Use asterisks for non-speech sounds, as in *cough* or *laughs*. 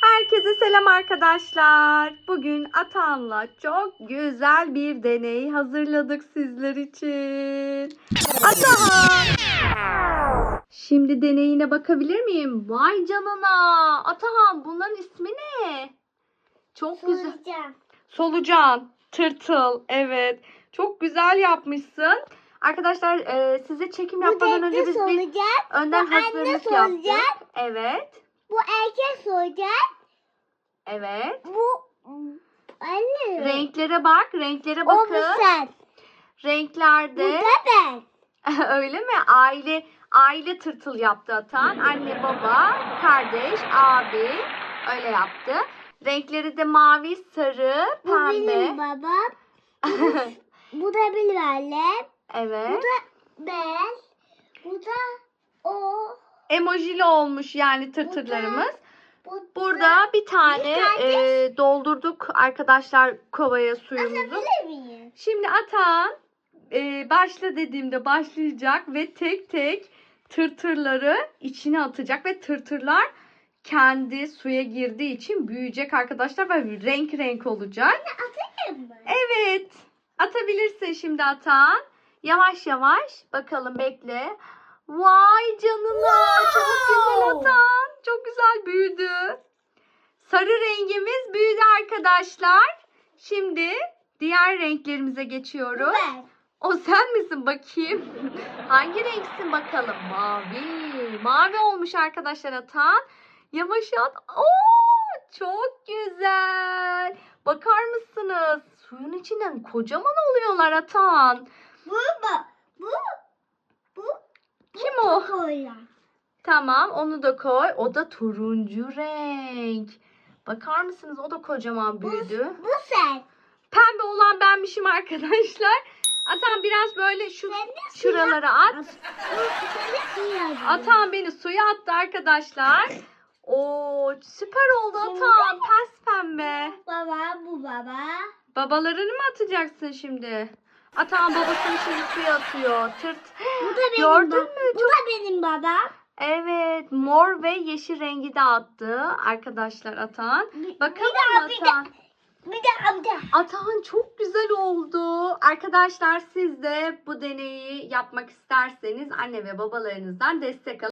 Herkese selam arkadaşlar. Bugün Atan'la çok güzel bir deney hazırladık sizler için. Atan! Şimdi deneyine bakabilir miyim? Vay canına. Atahan bunların ismi ne? Çok güzel. Solucan, tırtıl, evet. Çok güzel yapmışsın. Arkadaşlar e, size çekim Bu yapmadan önce biz bir soracak. önden bu hazırlık yaptık. Evet, Bu erkek soracak. evet. Bu anne. Renklere bak, renklere O bu bakın. sen. Bu Renklerde da ben. *laughs* öyle mi? Aile aile tırtıl yaptı Atan. Anne, baba, kardeş, abi öyle yaptı. Renkleri de mavi, sarı, Bu benim pembe. babam. *laughs* Bu da benim annem. Bu evet. da ben. Bu da o. Emojili olmuş yani tırtırlarımız. Bu Burada bir tane Bir kardeş. e, doldurduk arkadaşlar kovaya suyumuzu. Atabilir miyim? Şimdi Atan e, başla dediğimde başlayacak ve tek tek tırtırları içine atacak ve tırtırlar kendi suya girdiği için büyüyecek arkadaşlar ve renk renk olacak. Atayım mı? Evet. Atabilirsin şimdi Atan. Yavaş yavaş. Bakalım bekle. Vay canına. Çok güzel Wow. Atan. Çok güzel büyüdü. Sarı rengimiz büyüdü arkadaşlar. Şimdi diğer renklerimize geçiyoruz. ben. O sen misin bakayım? *laughs* Hangi renksin bakalım? Mavi. Mavi olmuş arkadaşlar Atan. Yavaş at. Oo, çok güzel. Bakar mısınız? Suyun içinden kocaman oluyorlar Atan. Bu bu. Bu. Bu. Kim o? Koyla. Tamam onu da koy. O da turuncu renk. Bakar mısınız? O da kocaman büyüdü. Bu sen. Pembe olan benmişim arkadaşlar. Atan biraz böyle şu şuralara at. Atan. Atan beni suya attı arkadaşlar. Oo süper oldu Atan. Pes pembe. Baba bu baba. Babalarını mı atacaksın şimdi? Atan babasını şimdi suya atıyor. Tırt. *gasps* Bu da benim Gördün mü? Bu da benim babam. Evet mor ve yeşil rengi de attı arkadaşlar Atan. Bir- Bakalım bir daha, bir Atan. Bir de amca. Atahan çok güzel oldu. Arkadaşlar siz de bu deneyi yapmak isterseniz anne ve babalarınızdan destek alın.